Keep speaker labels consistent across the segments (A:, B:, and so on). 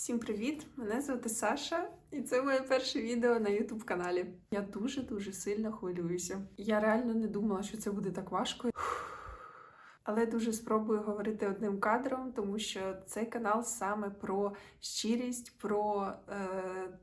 A: Всім привіт! Мене звати Саша, і це моє перше відео на youtube каналі. Я дуже дуже сильно хвилююся. Я реально не думала, що це буде так важко. Але дуже спробую говорити одним кадром, тому що цей канал саме про щирість, про. Е...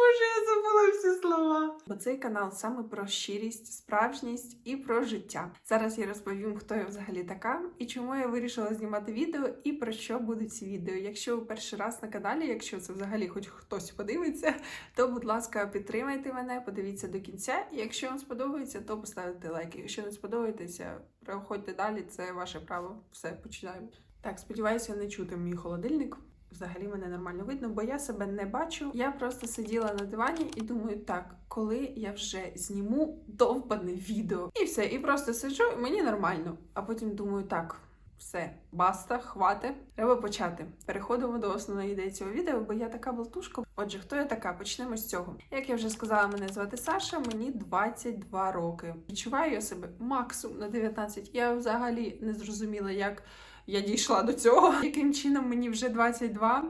A: Боже, я забула всі слова. Бо цей канал саме про щирість, справжність і про життя. Зараз я розповім, хто я взагалі така і чому я вирішила знімати відео і про що будуть ці відео. Якщо ви перший раз на каналі, якщо це взагалі хоч хтось подивиться, то будь ласка, підтримайте мене, подивіться до кінця. Якщо вам сподобається, то поставте лайк. Якщо не сподобається, проходьте далі. Це ваше право. Все починаємо. Так, сподіваюся, не чути мій холодильник. Взагалі мене нормально видно, бо я себе не бачу. Я просто сиділа на дивані і думаю, так, коли я вже зніму довбане відео. І все, і просто сиджу, і мені нормально. А потім думаю, так. Все, баста, хвати. Треба почати. Переходимо до основної ідеї цього відео, бо я така болтушка. Отже, хто я така? Почнемо з цього. Як я вже сказала, мене звати Саша, мені 22 роки. Відчуваю я себе максимум на 19. Я взагалі не зрозуміла, як я дійшла до цього. Яким чином мені вже 22.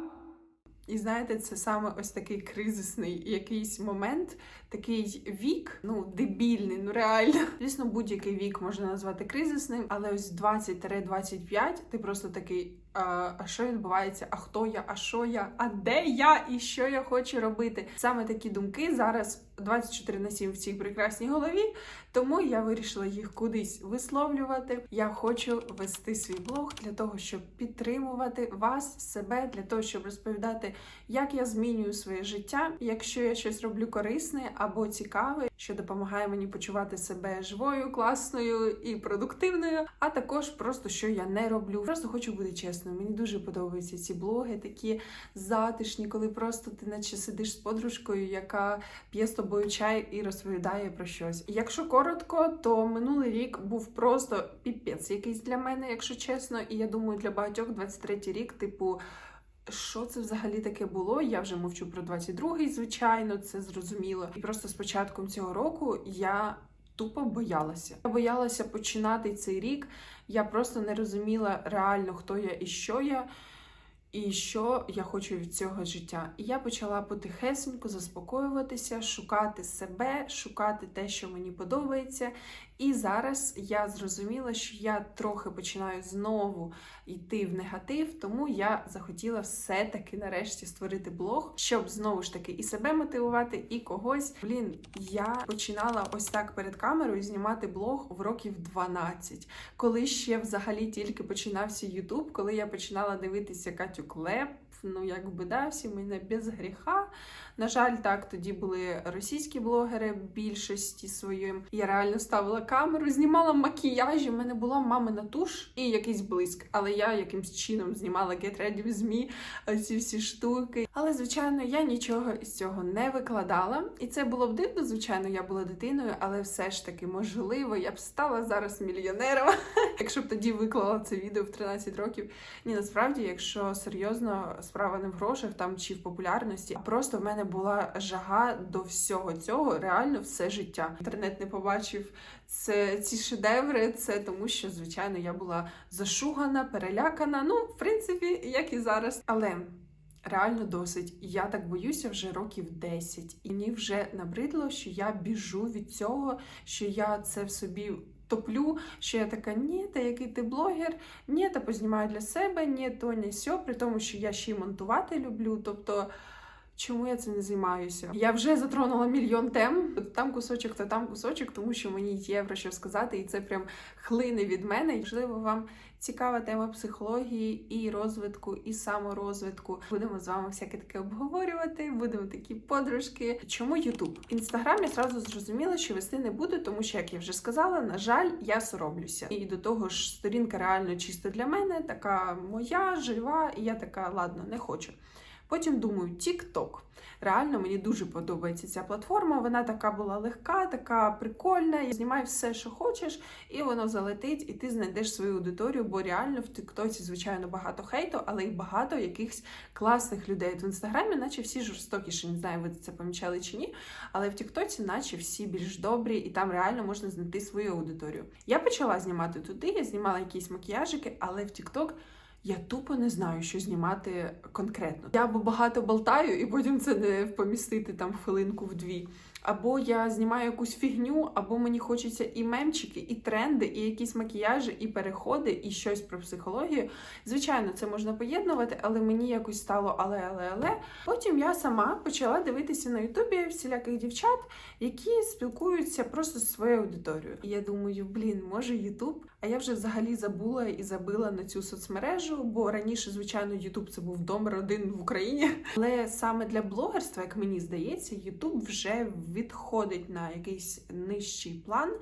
A: І знаєте, це саме ось такий кризисний якийсь момент, такий вік, ну дебільний, ну реально. Звісно, будь-який вік можна назвати кризисним, але ось 20-25 ти просто такий. А, що відбувається? А хто я? А що я? А де я і що я хочу робити? Саме такі думки зараз 24 на 7 в цій прекрасній голові. Тому я вирішила їх кудись висловлювати. Я хочу вести свій блог для того, щоб підтримувати вас, себе, для того, щоб розповідати, як я змінюю своє життя. Якщо я щось роблю корисне або цікаве, що допомагає мені почувати себе живою, класною і продуктивною, а також просто що я не роблю. Просто хочу бути чесною. Мені дуже подобаються ці блоги, такі затишні, коли просто ти наче сидиш з подружкою, яка п'є з тобою чай і розповідає про щось. Якщо коротко, то минулий рік був просто піпець якийсь для мене, якщо чесно, і я думаю, для багатьох 23-й рік, типу. Що це взагалі таке було? Я вже мовчу про 22-й, звичайно, це зрозуміло. І просто з початком цього року я тупо боялася. Я боялася починати цей рік. Я просто не розуміла реально, хто я і що я, і що я хочу від цього життя. І я почала потихесеньку заспокоюватися, шукати себе, шукати те, що мені подобається. І зараз я зрозуміла, що я трохи починаю знову йти в негатив, тому я захотіла все-таки нарешті створити блог, щоб знову ж таки і себе мотивувати, і когось. Блін, я починала ось так перед камерою знімати блог в років 12, коли ще взагалі тільки починався Ютуб, коли я починала дивитися Катю Клеп. Ну, якби да, всі мене без гріха. На жаль, так тоді були російські блогери більшості своїм. Я реально ставила камеру, знімала макіяжі. У мене була мамина туш і якийсь блиск. Але я якимсь чином знімала Get Ready With Me, ці всі штуки. Але, звичайно, я нічого із цього не викладала. І це було б дивно, звичайно, я була дитиною, але все ж таки, можливо, я б стала зараз мільйонером, якщо б тоді виклала це відео в 13 років. Ні, насправді, якщо серйозно, справа не в грошах там чи в популярності, а просто в мене була жага до всього цього, реально все життя. Інтернет не побачив це ці шедеври. Це тому, що звичайно я була зашугана, перелякана. Ну, в принципі, як і зараз. Але реально досить. Я так боюся вже років 10. І мені вже набридло, що я біжу від цього, що я це в собі. Топлю, що я така, ні, та який ти блогер, ні, та познімаю для себе, ні, то ні сьо, при тому, що я ще й монтувати люблю. Тобто, чому я цим не займаюся? Я вже затронула мільйон тем, там кусочок, то там кусочок, тому що мені є про що сказати, і це прям хлине від мене. Можливо, вам цікава тема психології і розвитку, і саморозвитку. Будемо з вами всяке таке обговорювати, будемо такі подружки. Чому Ютуб? Інстаграм я зразу зрозуміла, що вести не буду, тому що, як я вже сказала, на жаль, я соромлюся. І до того ж, сторінка реально чисто для мене, така моя, жива, і я така, ладно, не хочу. Потім думаю, TikTok. Реально мені дуже подобається ця платформа. Вона така була легка, така прикольна. Знімай все, що хочеш, і воно залетить, і ти знайдеш свою аудиторію, бо реально в Тіктоці, звичайно, багато хейту, але й багато якихось класних людей. В інстаграмі, наче всі жорстокіші, не знаю, ви це помічали чи ні. Але в Тіктоці, наче всі більш добрі, і там реально можна знайти свою аудиторію. Я почала знімати туди, я знімала якісь макіяжики, але в Тікток Я тупо не знаю, що знімати конкретно. Я або багато болтаю, і потім це не помістити там хвилинку в дві. Або я знімаю якусь фігню, або мені хочеться і мемчики, і тренди, і якісь макіяжі, і переходи, і щось про психологію. Звичайно, це можна поєднувати, але мені якось стало але, але, але. Потім я сама почала дивитися на Ютубі всіляких дівчат, які спілкуються просто зі своєю аудиторією. І я думаю, блін, може Ютуб? А я вже взагалі забула і забила на цю соцмережу, бо раніше, звичайно, Ютуб це був дом родин в Україні. Але саме для блогерства, як мені здається, Ютуб вже відходить на якийсь нижчий план,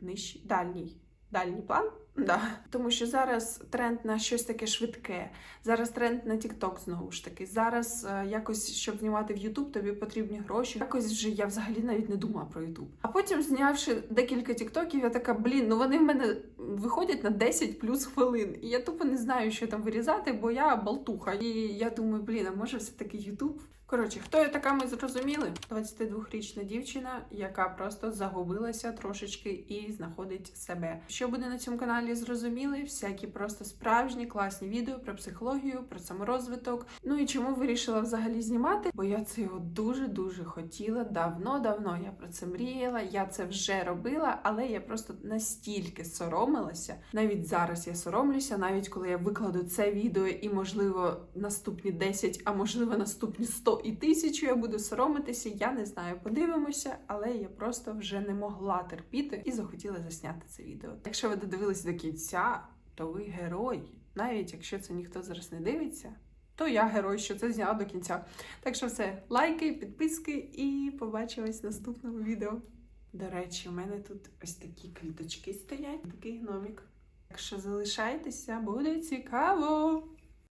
A: нижчий дальній. Дальній план, да. тому що зараз тренд на щось таке швидке. Зараз тренд на TikTok знову ж таки. Зараз е, якось, щоб знімати в YouTube, тобі потрібні гроші. Якось вже я взагалі навіть не думала про YouTube. А потім, знявши декілька тіктоків, я така, блін, ну вони в мене виходять на 10 плюс хвилин. І я тупо не знаю, що там вирізати, бо я болтуха. І я думаю, блін, а може все таки YouTube? Коротше, хто я така, ми зрозуміли? 22-річна дівчина, яка просто загубилася трошечки і знаходить себе. Що буде на цьому каналі, зрозуміли? Всякі просто справжні класні відео про психологію, про саморозвиток. Ну і чому вирішила взагалі знімати? Бо я цього дуже дуже хотіла давно-давно. Я про це мріяла, я це вже робила, але я просто настільки соромилася. Навіть зараз я соромлюся, навіть коли я викладу це відео, і можливо наступні 10, а можливо наступні 100 і 1000 я буду соромитися. Я не знаю, подивимося, але я просто вже не могла терпіти і захотіла засняти це відео. Якщо ви додивились до кінця, то ви герой. Навіть якщо це ніхто зараз не дивиться, то я герой, що це зняла до кінця. Так що все, лайки, підписки і побачимось в наступному відео. До речі, у мене тут ось такі квіточки стоять, такий гномік. Так що залишайтеся, буде цікаво!